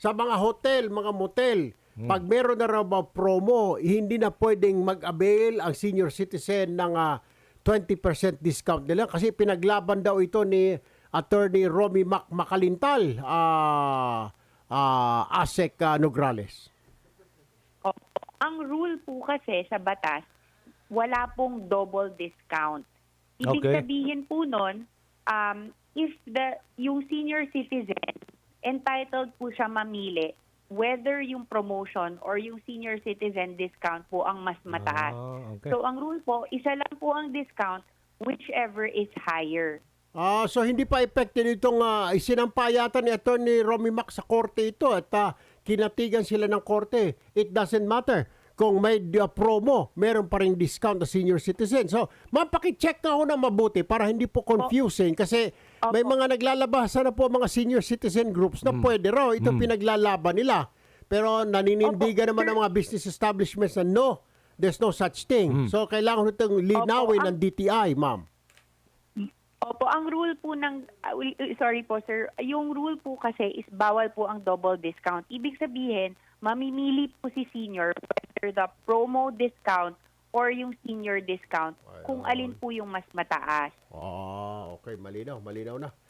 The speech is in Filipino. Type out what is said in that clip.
sa mga hotel, mga motel, pag meron na raw promo, hindi na pwedeng mag-avail ang senior citizen ng ah, 20% discount nila kasi pinaglaban daw ito ni Attorney Romy Mac Macalintal, ah ah, ASEC ah, Nograles. Ang rule po kasi sa batas, wala pong double discount. Ibig Okay. sabihin po nun, um, if the yung senior citizen, entitled po siya mamili whether yung promotion or yung senior citizen discount po ang mas mataas. Ah, okay. So ang rule po, isa lang po ang discount whichever is higher. Ah, so hindi pa effective itong uh, isinampayatan ni Attorney Romy Mac sa korte ito at ah, kinatigan sila ng korte. It doesn't matter kung may uh, promo, meron pa rin discount na senior citizen. So, mapaki-check nga ako na mabuti para hindi po confusing kasi may mga naglalabasa na po mga senior citizen groups na pwede raw. Ito pinaglalaban nila. Pero naninindigan Opo, naman sir. ng mga business establishments na no, there's no such thing. So, kailangan itong linawin ng DTI, ma'am. Opo, ang rule po ng, ah, ul- uh, sorry po sir, yung rule po kasi is bawal po ang double discount. Ibig sabihin, mamimili po si senior whether the promo discount or yung senior discount kung alin po yung mas mataas. Ah, okay. Malinaw. Malinaw na.